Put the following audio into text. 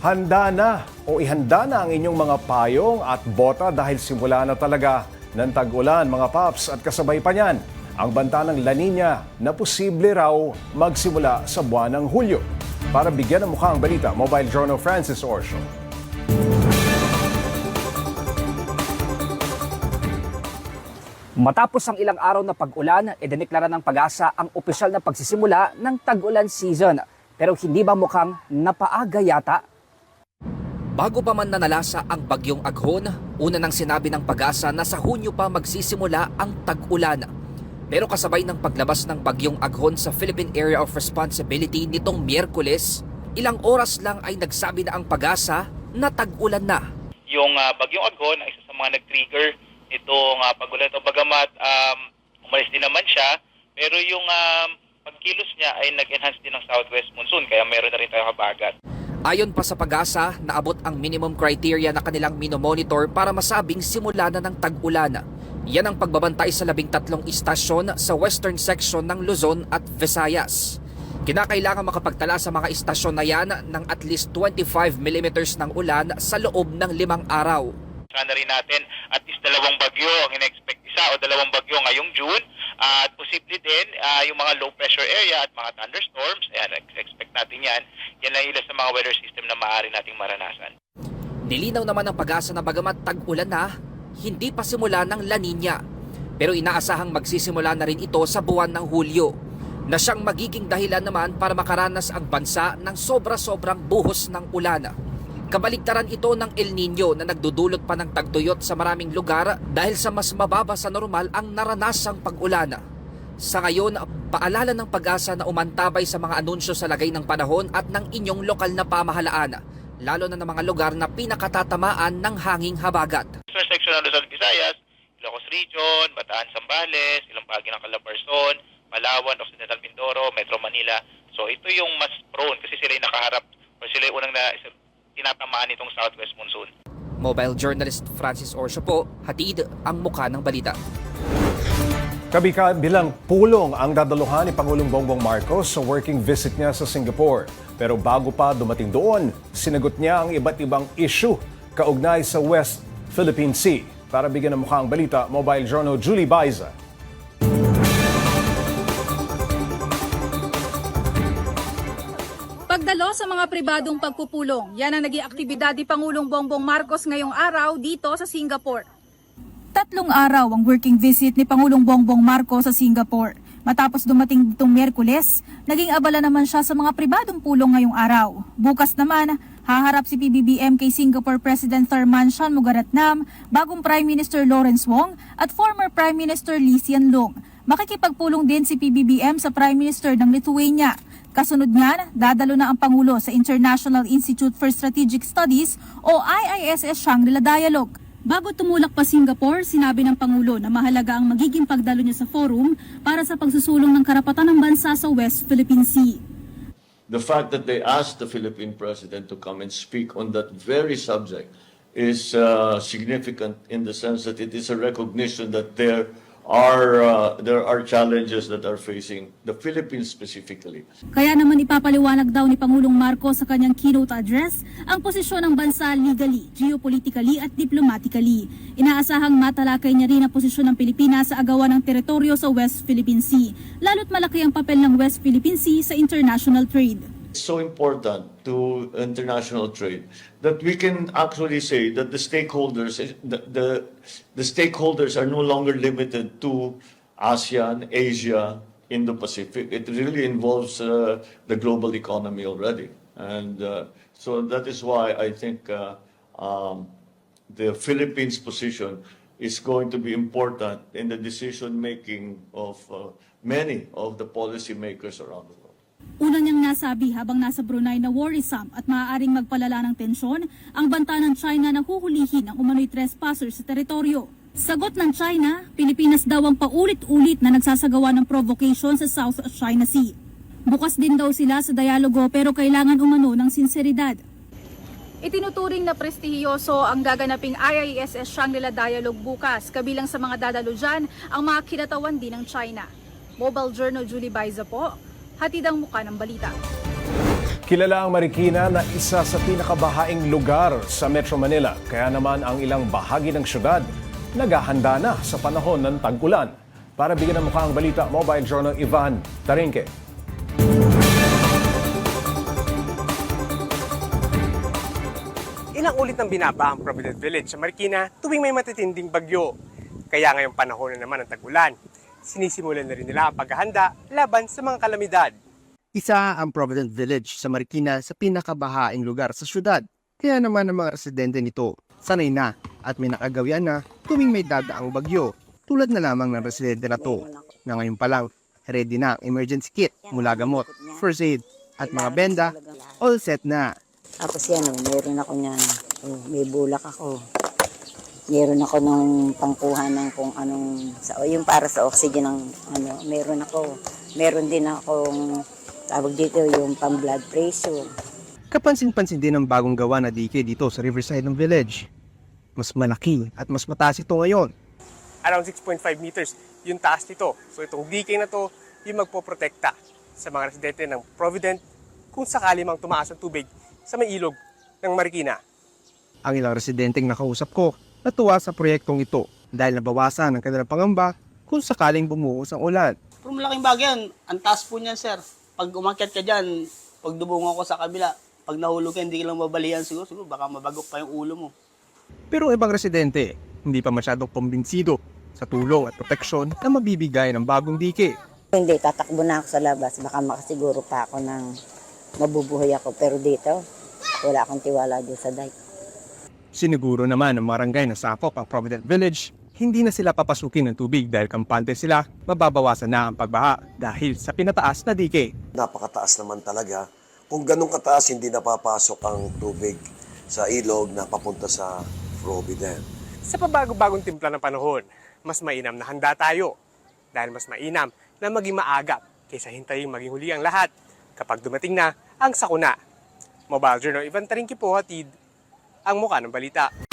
Handa na o ihanda na ang inyong mga payong at bota dahil simula na talaga ng tag-ulan mga paps at kasabay pa niyan ang banta ng La Nina na posible raw magsimula sa buwan ng Hulyo. Para bigyan ng mukha ang balita, Mobile Journal Francis Orsho. Matapos ang ilang araw na pag-ulan, idineklara ng pag-asa ang opisyal na pagsisimula ng tag-ulan season. Pero hindi ba mukhang napaaga yata? Bago pa man nanalasa ang bagyong aghon, una nang sinabi ng pag-asa na sa Hunyo pa magsisimula ang tag-ulan. Pero kasabay ng paglabas ng bagyong aghon sa Philippine Area of Responsibility nitong Miyerkules, ilang oras lang ay nagsabi na ang pag-asa na tag-ulan na. yung ah, bagyong Agon ay isa sa mga nag-trigger itong uh, pagulan ito. Bagamat um, umalis din naman siya, pero yung um, pagkilos niya ay nag-enhance din ng southwest monsoon, kaya meron na rin tayo habagat. Ayon pa sa pag-asa, naabot ang minimum criteria na kanilang minomonitor para masabing simula na ng tag-ulan. Yan ang pagbabantay sa labing tatlong istasyon sa western section ng Luzon at Visayas. Kinakailangan makapagtala sa mga istasyon na yan ng at least 25 millimeters ng ulan sa loob ng limang araw. Sana rin natin at least dalawang bagyo ang in-expect isa o dalawang bagyo ngayong June. At posible din ah, yung mga low pressure area at mga thunderstorms. Ayan, expect natin yan. Yan lang ilan sa mga weather system na maaari nating maranasan. Nilinaw naman ng pag-asa na bagamat tag-ulan na, hindi pa simula ng La Nina. Pero inaasahang magsisimula na rin ito sa buwan ng Hulyo na siyang magiging dahilan naman para makaranas ang bansa ng sobra-sobrang buhos ng ulan. Kabaligtaran ito ng El Nino na nagdudulot pa ng tagtuyot sa maraming lugar dahil sa mas mababa sa normal ang naranasang pag-ulan. Sa ngayon, paalala ng pag-asa na umantabay sa mga anunsyo sa lagay ng panahon at ng inyong lokal na pamahalaan, lalo na ng mga lugar na pinakatatamaan ng hanging habagat. Western section ng Luzon, Visayas, Ilocos Region, Bataan, Zambales, ilang bahagi ng Calabarzon, Palawan, Occidental Mindoro, Metro Manila. So ito yung mas prone kasi sila yung nakaharap or sila yung unang na, tinatamaan nitong southwest monsoon. Mobile journalist Francis Orsio po, hatid ang muka ng balita. Kabika bilang pulong ang dadaluhan ni Pangulong Bongbong Marcos sa working visit niya sa Singapore. Pero bago pa dumating doon, sinagot niya ang iba't ibang issue kaugnay sa West Philippine Sea. Para bigyan ng mukha ang balita, Mobile Journal Julie Baiza. Pagdalo sa mga pribadong pagpupulong, yan ang naging aktibidad ni Pangulong Bongbong Marcos ngayong araw dito sa Singapore. Tatlong araw ang working visit ni Pangulong Bongbong Marcos sa Singapore. Matapos dumating ditong Merkules, naging abala naman siya sa mga pribadong pulong ngayong araw. Bukas naman, haharap si PBBM kay Singapore President Thurman Shanmugaratnam, bagong Prime Minister Lawrence Wong at former Prime Minister Lee Hsien Loong. Makikipagpulong din si PBBM sa Prime Minister ng Lithuania. Kasunod niyan, dadalo na ang Pangulo sa International Institute for Strategic Studies o IISS Shangri-La Dialogue. Bago tumulak pa Singapore, sinabi ng Pangulo na mahalaga ang magiging pagdalo niya sa forum para sa pagsusulong ng karapatan ng bansa sa West Philippine Sea. the fact that they asked the Philippine president to come and speak on that very subject is uh, significant in the sense that it is a recognition that there are uh, there are challenges that are facing the Philippines specifically. Kaya naman ipapaliwanag daw ni Pangulong Marcos sa kanyang keynote address ang posisyon ng bansa legally, geopolitically at diplomatically. Inaasahang matalakay niya rin ang posisyon ng Pilipinas sa agawan ng teritoryo sa West Philippine Sea, lalo't malaki ang papel ng West Philippine Sea sa international trade. So important to international trade that we can actually say that the stakeholders the, the, the stakeholders are no longer limited to ASEAN, Asia, Indo-Pacific. It really involves uh, the global economy already. And uh, so that is why I think uh, um, the Philippines' position is going to be important in the decision making of uh, many of the policymakers around the world. Una niyang nasabi habang nasa Brunei na worrisome at maaaring magpalala ng tensyon ang banta ng China na huhulihin ang umano'y trespasser sa teritoryo. Sagot ng China, Pilipinas daw ang paulit-ulit na nagsasagawa ng provocation sa South China Sea. Bukas din daw sila sa dialogo pero kailangan umano ng sinseridad. Itinuturing na prestihiyoso ang gaganaping IISS Shangri-La Dialogue bukas. Kabilang sa mga dadalo dyan, ang mga kinatawan din ng China. Mobile Journal Julie Baiza po, hatid ang muka ng balita. Kilala ang Marikina na isa sa pinakabahaing lugar sa Metro Manila. Kaya naman ang ilang bahagi ng syudad naghahanda na sa panahon ng tag-ulan. Para bigyan ng mukha ang balita, Mobile Journal Ivan Tarinque. Ilang ulit nang binaba ang Provident Village sa Marikina tuwing may matitinding bagyo. Kaya ngayong panahon na naman ng tag-ulan, sinisimulan na rin nila ang paghahanda laban sa mga kalamidad. Isa ang Provident Village sa Marikina sa pinakabahaing lugar sa syudad. Kaya naman ang mga residente nito sanay na at may nakagawian na tuwing may dadaang bagyo. Tulad na lamang ng residente na to na ngayon pa lang ready na ang emergency kit mula gamot, first aid at mga benda all set na. Tapos yan, oh, meron ako niyan. Oh, may bulak ako. Meron ako nung pangkuha ng kung anong, sa, yung para sa oxygen ng ano, meron ako. Meron din akong, tawag dito, yung pang blood pressure. Kapansin-pansin din ang bagong gawa na DK dito sa riverside ng village. Mas malaki at mas mataas ito ngayon. Around 6.5 meters yung taas nito. So itong DK na to, yung magpoprotekta sa mga residente ng Provident kung sakali mang tumaas ang tubig sa may ilog ng Marikina. Ang ilang residenteng nakausap ko natuwa sa proyektong ito dahil nabawasan ang kanilang pangamba kung sakaling bumuhos ang ulan. Pero malaking bagay yan. Ang taas po niyan, sir. Pag umakyat ka dyan, pag dubungan ko sa kabila, pag nahulog ka, hindi ka lang mabalian siguro. Siguro baka mabagok pa yung ulo mo. Pero ang ibang residente, hindi pa masyadong kumbinsido sa tulong at proteksyon na mabibigay ng bagong dike. Hindi, tatakbo na ako sa labas. Baka makasiguro pa ako ng mabubuhay ako. Pero dito, wala akong tiwala doon sa dike. Siniguro naman ng barangay na sakop ang Provident Village, hindi na sila papasukin ng tubig dahil kampante sila, mababawasan na ang pagbaha dahil sa pinataas na dike. napakataas naman talaga. Kung ganun kataas, hindi napapasok ang tubig sa ilog na papunta sa Provident. Sa pabago-bagong timpla ng panahon, mas mainam na handa tayo. Dahil mas mainam na maging maagap kaysa hintayin maging huli ang lahat kapag dumating na ang sakuna. Mobile Journal Ivan Taringki po hatid ang mukha ng balita.